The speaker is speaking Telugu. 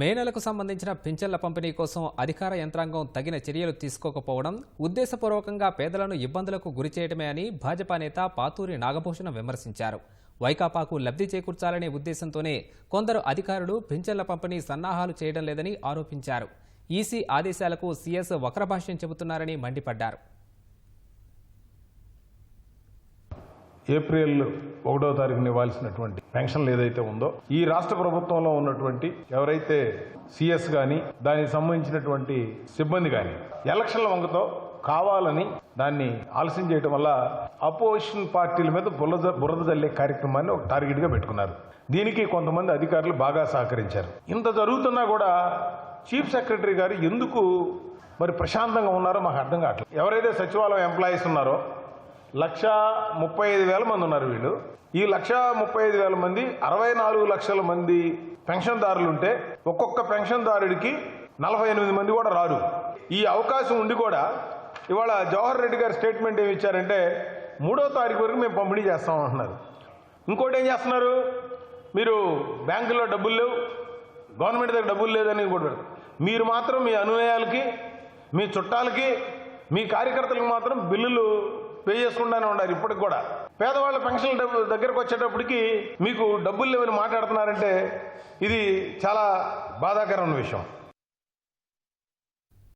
మే నెలకు సంబంధించిన పింఛన్ల పంపిణీ కోసం అధికార యంత్రాంగం తగిన చర్యలు తీసుకోకపోవడం ఉద్దేశపూర్వకంగా పేదలను ఇబ్బందులకు గురిచేయటమే అని భాజపా నేత పాతూరి నాగభూషణం విమర్శించారు. వైకాపాకు లబ్ధి చేకూర్చాలనే ఉద్దేశంతోనే కొందరు అధికారులు పింఛన్ల పంపిణీ సన్నాహాలు చేయడం లేదని ఆరోపించారు. ఈసీ ఆదేశాలకు సీఎస్ వక్రభాష్యం చెబుతున్నారని మండిపడ్డారు. ఏప్రిల్ ఒకటో తారీఖున ఇవ్వాల్సినటువంటి పెన్షన్లు ఏదైతే ఉందో ఈ రాష్ట్ర ప్రభుత్వంలో ఉన్నటువంటి ఎవరైతే సిఎస్ కానీ దానికి సంబంధించినటువంటి సిబ్బంది కానీ ఎలక్షన్ల వంకతో కావాలని దాన్ని ఆలస్యం చేయడం వల్ల అపోజిషన్ పార్టీల మీద బురద బురద జల్లే కార్యక్రమాన్ని ఒక టార్గెట్గా పెట్టుకున్నారు. దీనికి కొంతమంది అధికారులు బాగా సహకరించారు. ఇంత జరుగుతున్నా కూడా చీఫ్ సెక్రటరీ గారు ఎందుకు మరి ప్రశాంతంగా ఉన్నారో మాకు అర్థం కావట్లేదు. ఎవరైతే సచివాలయం ఎంప్లాయీస్ ఉన్నారో లక్ష ముప్పై ఐదు వేల మంది ఉన్నారు వీళ్ళు. ఈ లక్ష ముప్పై ఐదు వేల మంది అరవై నాలుగు లక్షల మంది పెన్షన్దారులు ఉంటే ఒక్కొక్క పెన్షన్దారుడికి నలభై ఎనిమిది మంది కూడా రారు. ఈ అవకాశం ఉండి కూడా ఇవాళ జవహర్ రెడ్డి గారి స్టేట్మెంట్ ఏమి ఇచ్చారంటే మూడో తారీఖు వరకు మేము పంపిణీ చేస్తాం అంటున్నారు. ఇంకోటి ఏం చేస్తున్నారు? మీరు బ్యాంకులో డబ్బులు లేవు గవర్నమెంట్ దగ్గర డబ్బులు లేదని కూడా మీరు మాత్రం మీ అనునయాలకి మీ చుట్టాలకి మీ కార్యకర్తలకు మాత్రం బిల్లులు పే చేసుకుంటానే ఉన్నారు ఇప్పటికి కూడా. పేదవాళ్ళ పెన్షన్ దగ్గరకు వచ్చేటప్పటికి మీకు డబ్బులు లేవని మాట్లాడుతున్నారంటే ఇది చాలా బాధాకరమైన విషయం.